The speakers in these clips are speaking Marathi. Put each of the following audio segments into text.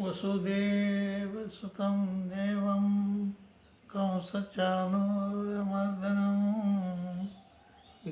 वसुदेवसुतं देवं कंसचानूरमर्दनं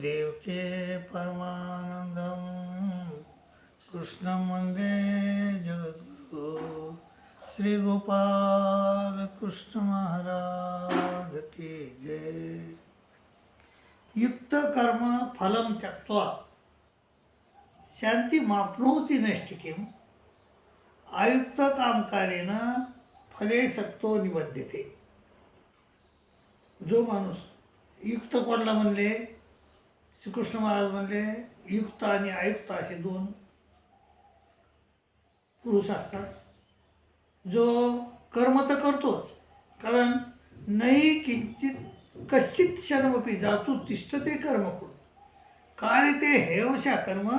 देवके परमानन्दं कृष्णं वन्दे जगद्गुरु श्रीगोपाल की जय। युक्तकर्म फलं त्यक्त्वा शान्तिमाप्नोति माप्नोति नष्टिकीम आयुक्त कामकारेन फले सक्तो निबद्धते जो माणूस युक्त कोणला म्हणले श्रीकृष्ण महाराज म्हणले युक्त आणि आयुक्त असे दोन पुरुष असतात. जो कर्म तर करतोच कारण नाही किंचित कश्चित क्षणमपी जातू तिष्ठते कर्म करून कार्य ते हेवशा कर्म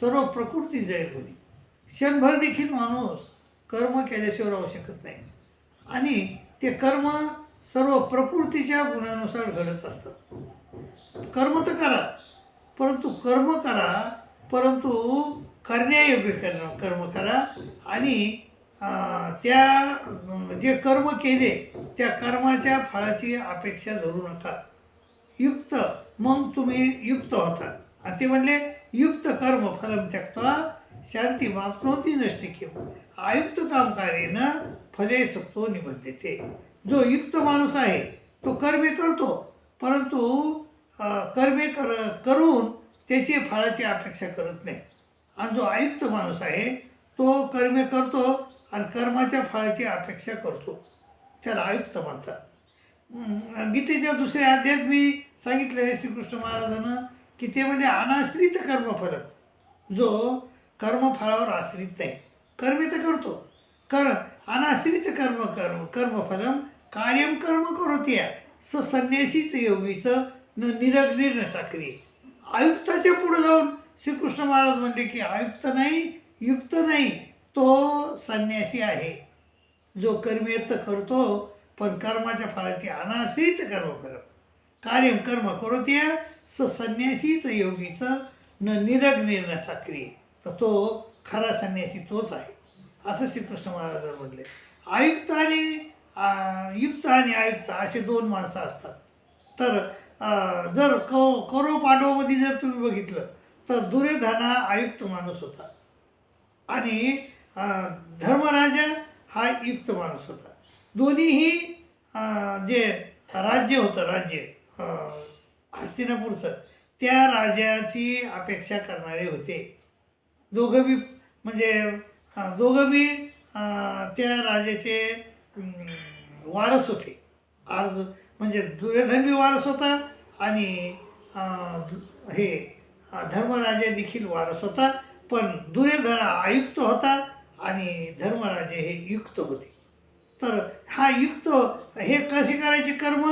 सर्व प्रकृती जाईल कोणी क्षणभर देखील माणूस कर्म केल्याशिवाय राहू शकत नाही. आणि ते कर्म सर्व प्रकृतीच्या गुणानुसार घडत असतात. कर्म तर करा परंतु कर्म करा परंतु करण्यायोग्य करणं कर्म करा आणि त्या जे कर्म केले त्या कर्माच्या फळाची अपेक्षा धरू नका. युक्त मग तुम्ही युक्त होता. आणि ते म्हणले युक्त कर्म फलम त्यक्ता शांती मापनोती नष्टी आयुक्त कामकार्येनं फले सक्तो निबद्धते जो युक्त माणूस आहे तो कर्मे करतो परंतु कर्मे कर करून त्याची फळाची अपेक्षा करत नाही. आणि जो आयुक्त माणूस आहे तो कर्मे करतो आणि कर्माच्या फळाची अपेक्षा करतो. त्याला आयुक्त म्हणतात. गीतेच्या दुसऱ्या अध्यात मी सांगितलं आहे श्रीकृष्ण महाराजांना की ते म्हणजे अनाश्रित कर्मफलक जो कर्मफळावर आश्रित नाही कर्मे तर करतो. कर अनाश्रित कर्म कर्म कर्मफलम कार्यम कर्म करोती स संन्यासीच योगीचं न निरग निर्ण चाकरी आयुक्ताच्या पुढे जाऊन श्रीकृष्ण महाराज म्हणले की आयुक्त नाही युक्त नाही तो संन्यासी आहे. जो कर्मे तर करतो पण कर्माच्या फळाची अनाश्रित कर्म करत. कार्यम कर्म करोत्या स संन्यासीच योगीचं न निरग निर्णय चाकरी तर तो खरा संन्यासी तोच आहे. असं श्रीकृष्ण महाराज म्हटले. आयुक्त आणि युक्त आणि आयुक्त असे दोन माणसं असतात. तर जर कौ कौरव पांडवामध्ये जर तुम्ही बघितलं तर दुर्योधना आयुक्त माणूस होता. आणि धर्मराजा हा युक्त माणूस होता. दोन्हीही जे राज्य होतं राज्य हस्तिनापूरचं त्या राजाची अपेक्षा करणारे होते. दोघं बी म्हणजे दोघं बी त्या राजाचे वारस होते. अर्ज म्हणजे दुर्योधन बी वारस होता आणि दु- हे धर्मराजे देखील वारस होता. पण दुर्योधन आयुक्त होता आणि धर्मराजे हे युक्त होते. तर हा युक्त हे कसे करायचे कर्म?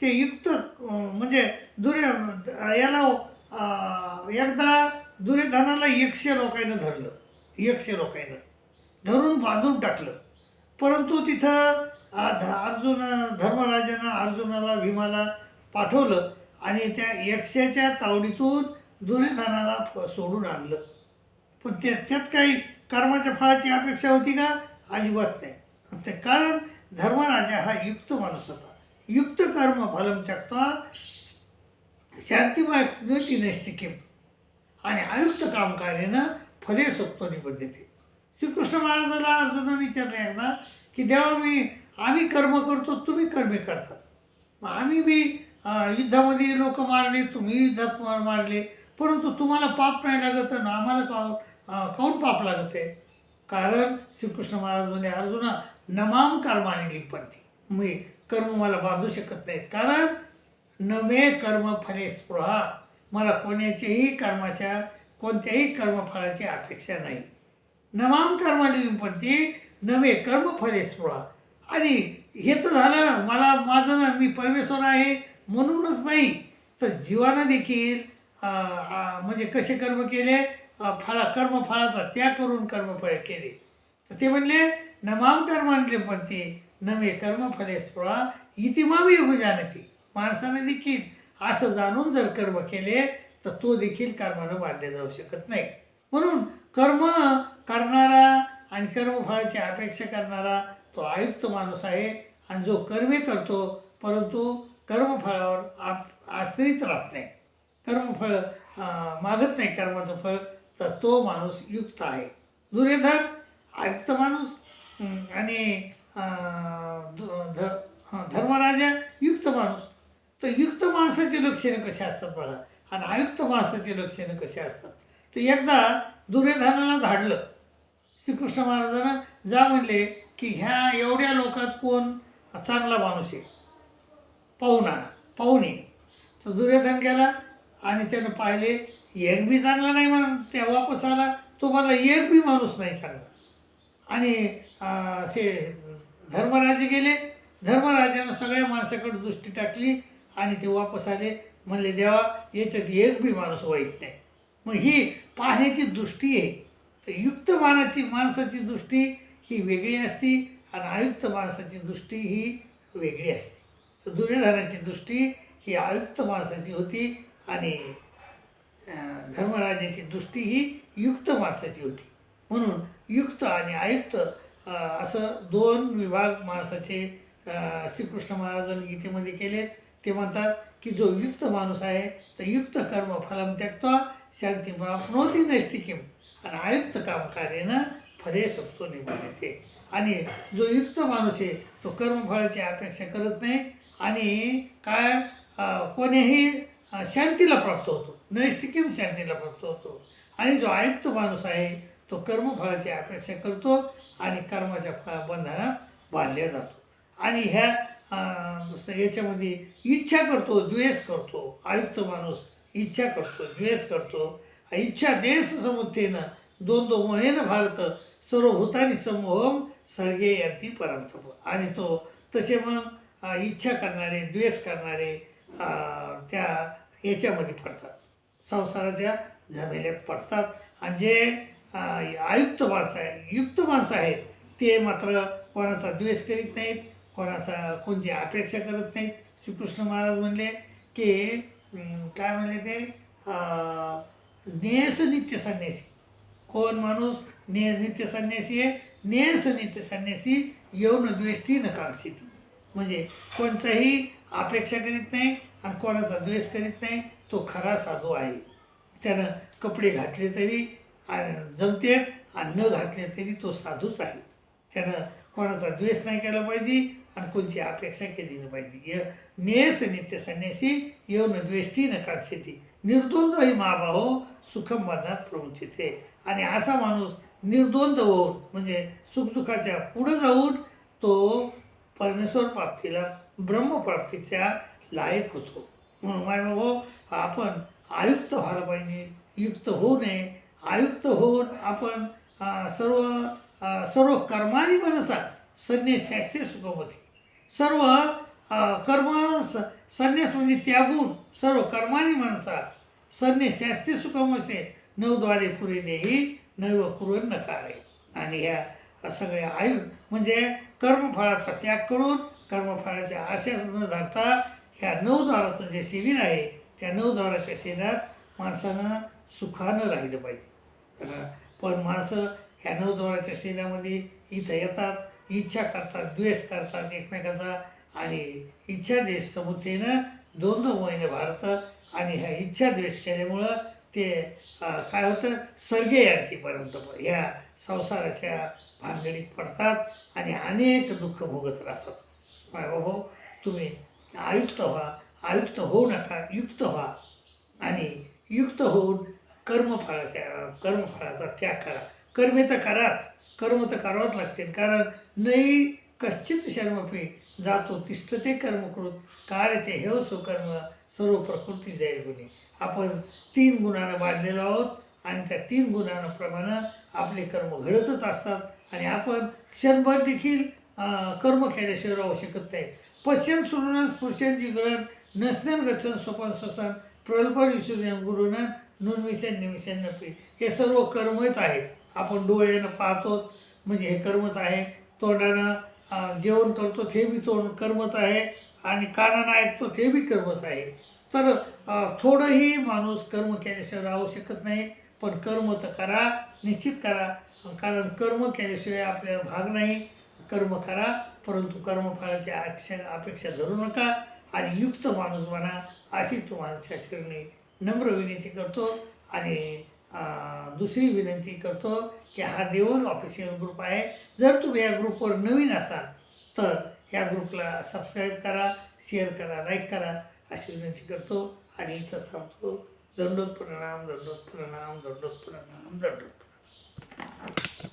ते युक्त म्हणजे दुर्य याला एकदा दुर्योधनाला एकशे लोकांना धरलं. एकशे लोकांना धरून बांधून टाकलं. परंतु तिथं ध- अर्जुन धर्मराजानं अर्जुनाला भीमाला पाठवलं आणि त्या यक्षाच्या तावडीतून दुर्योधनाला फ- सोडून आणलं. पण त्या त्यात काही कर्माच्या फळाची अपेक्षा होती का? अजिबात नाही. ते कारण धर्मराजा हा युक्त माणूस होता. युक्त कर्म फलम त्यागता शांतिमय ज्योती नैष्टिकीम आणि आयुक्त कामकार्यानं फले सोपतो निबद्धते श्रीकृष्ण महाराजाला अर्जुनाने विचारलं एकदा की देवा मी आम्ही कर्म करतो तुम्ही कर्मे करतात मग आम्ही बी युद्धामध्ये लोक मारले तुम्ही युद्धात मारले. परंतु तुम्हाला पाप नाही लागत आणि आम्हाला का काऊन पाप लागत आहे? कारण श्रीकृष्ण महाराज म्हणजे अर्जुना नमाम कर्माने लिपंती मी कर्म मला बांधू शकत नाहीत. कारण न मे कर्म फले स्पृहा. मला कोणाच्याही कर्माच्या कोणत्याही कर्मफळाची अपेक्षा नाही. नमाम कर्माने लिपंती नवे कर्मफले स्पृहा. आणि हे तर झालं मला माझं ना मी परमेश्वर आहे म्हणूनच नाही. तर जीवानं देखील म्हणजे कसे कर्म केले? फळा कर्मफळाचा त्याग करून कर्मफळ केले. तर ते म्हणले नमाम कर्माने पण ते नवे कर्मफले स्पृहा इतिमावी योग जाणती माणसाने देखील असं जाणून जर कर्म केले तर तो देखील कर्मानं बांधले जाऊ शकत नाही. म्हणून कर्म करणारा आणि कर्मफळाची अपेक्षा करणारा तो आयुक्त माणूस आहे आणि जो कर्मे करतो परंतु कर्मफळावर आप आश्रित राहत नाही. कर्मफळ मागत नाही कर्माचं फळ तर तो माणूस युक्त आहे. दुर्योधन आयुक्त माणूस आणि ध- धर्मराजा युक्त माणूस. तर युक्त माणसाची लक्षणं कशी असतात बघा. आणि आयुक्त माणसाची लक्षणं कशी असतात. तर एकदा दुर्योधनाला धाडलं. श्रीकृष्ण महाराजांना जा म्हणले की ह्या एवढ्या लोकात कोण चांगला माणूस आहे? पाहून आणा पाहून ये. तर दुर्योधन गेला आणि त्यानं पाहिले एक बी चांगला नाही म्हणून त्या वापस आला. तो मला एक बी माणूस नाही चांगला. आणि असे धर्मराजे गेले. धर्मराजानं सगळ्या माणसाकडे दृष्टी टाकली. आणि ते वापस आले म्हणले देवा याच्यात एक बी माणूस वाईट नाही. मग ही पाहण्याची दृष्टी आहे. तर युक्त मानाची माणसाची दृष्टी ही वेगळी असती आणि आयुक्त माणसाची दृष्टी ही वेगळी असते. तर दुर्योधनाची दृष्टी ही आयुक्त माणसाची होती आणि धर्मराजाची दृष्टी ही युक्त माणसाची होती. म्हणून युक्त आणि आयुक्त असं दोन विभाग माणसाचे श्रीकृष्ण महाराजांनी गीतेमध्ये केलेत. ते म्हणतात की जो युक्त माणूस आहे तर युक्त कर्म फलम त्यागतो शांती प्राप्नोती नैष्टिकीम आणि आयुक्त काम कार्यानं फले सप्तो येते आणि जो युक्त माणूस आहे तो कर्मफळाची अपेक्षा करत नाही आणि काय कोणीही शांतीला प्राप्त होतो नैष्टिकीम शांतीला प्राप्त होतो. आणि जो आयुक्त माणूस आहे तो कर्मफळाची अपेक्षा करतो आणि कर्माच्या बंधनात बांधल्या जातो. आणि ह्या याच्यामध्ये इच्छा करतो द्वेष करतो. आयुक्त माणूस इच्छा करतो द्वेष करतो. इच्छा देश समुत्थेनं दोन दो मोहेन भारत सर्व भूतानी समूहम सर्गे यांती परंतप आणि तो तसे मग इच्छा करणारे द्वेष करणारे त्या याच्यामध्ये पडतात. संसाराच्या झमेल्यात पडतात. आणि जे आयुक्त माणसं आहे युक्त माणसं आहेत ते मात्र कोणाचा द्वेष करीत नाहीत. कोणाचा कोणची अपेक्षा करत नाहीत. श्रीकृष्ण महाराज म्हणले की काय म्हणले ते? नेस नित्य संन्यासी. कोण माणूस? ने नित्य संन्यासी आहे. नेस नित्य संन्यासी येऊन द्वेष्टी न म्हणजे कोणताही अपेक्षा करीत नाही आणि कोणाचा द्वेष करीत नाही तो खरा साधू आहे. त्यानं कपडे घातले तरी आणि जमते आणि न घातले तरी तो साधूच आहे. त्यानं कोणाचा द्वेष नाही केला पाहिजे आणि कोणची अपेक्षा केली पाहिजे य नेस नित्य संन्यासी न द्वेष्टी न काक्षिती निर्द्वंद ही महाभाहो सुखम बंधात प्रमुचिते आणि असा माणूस निर्द्वंद होऊन म्हणजे सुखदुःखाच्या पुढं जाऊन तो परमेश्वर प्राप्तीला ब्रह्मप्राप्तीच्या लायक होतो म्हणून माय बाबा आपण आयुक्त व्हायला पाहिजे युक्त होऊ नये आयुक्त होऊन आपण सर्व सर्व कर्मारी मनसा संन्यास शास्त्रीय सुखमती सर्व कर्म स संन्यास म्हणजे त्यागून सर्व कर्माने मनसा. संन्यास शास्त्री सुखमसे नवद्वारे पुरे देही नैव कुरन नकारे. आणि ह्या सगळ्या आयु म्हणजे कर्मफळाचा त्याग करून कर्मफळाच्या आशेस न धरता ह्या नवद्वाराचं जे शिबिर आहे त्या नवद्वाराच्या शिबिरात माणसानं सुखानं राहिलं पाहिजे. तर पण माणसं ह्या नवद्वाराच्या शिबिरामध्ये इथं येतात इच्छा करतात द्वेष करतात एकमेकाचा. आणि इच्छा द्वेष समुद्रेनं दोन दोन महिने भारतात आणि ह्या इच्छा द्वेष केल्यामुळं ते काय होतं? सर्गे यांतीपर्यंत ह्या संसाराच्या भानगडीत पडतात आणि अनेक दुःख भोगत राहतात. माय बाबा हो, हो. तुम्ही आयुक्त व्हा आयुक्त होऊ नका युक्त व्हा आणि युक्त होऊन कर्मफळाच्या कर्मफळाचा त्याग करा. कर्मे तर कराच. कर्म तर करावंच लागते. कारण नाही कश्चित शर्मपी जातो तिष्ठते कर्मकृत कार्य ते हेव सुकर्म सर्व प्रकृती जाईल गुणी. आपण तीन गुणांना बांधलेलो आहोत आणि त्या तीन गुणांप्रमाणे आपले कर्म घडतच असतात. आणि आपण क्षणभर देखील कर्म केल्याशिवाय राहू शकत नाही पश्चिम सुरुन स्पुरुषांची ग्रहण नसण्यान गच्छन स्वपन स्वसन प्रल्पन विसर्जन गुरुनं नुन्मिशन निमिशन नपी. हे सर्व कर्मच आहेत. आपण डोळ्यानं पाहतो म्हणजे हे कर्मच आहे. तोंडानं जेवण करतो ते बी तोंड कर्मच आहे आणि कानानं ऐकतो ते बी कर्मच आहे. तर थोडंही माणूस कर्म केल्याशिवाय राहू शकत नाही पण कर्म तर करा निश्चित करा. कारण कर्म केल्याशिवाय आपल्याला भाग नाही. कर्म करा परंतु कर्मफळाची अक्ष अपेक्षा धरू नका आणि युक्त माणूस बना अशी तुम्हाला शास्त्रीने नम्र विनंती करतो आणि दुसरी विनंती करतो की हा देऊन ऑफिशियल ग्रुप आहे. जर तुम्ही या ग्रुपवर नवीन असाल तर या ग्रुपला सबस्क्राईब करा शेअर करा लाईक करा अशी विनंती करतो. आणि इथं सांगतो दंडोत प्रणाम दंडोत प्रणाम दंडोत प्रणाम दंडोत प्रणाम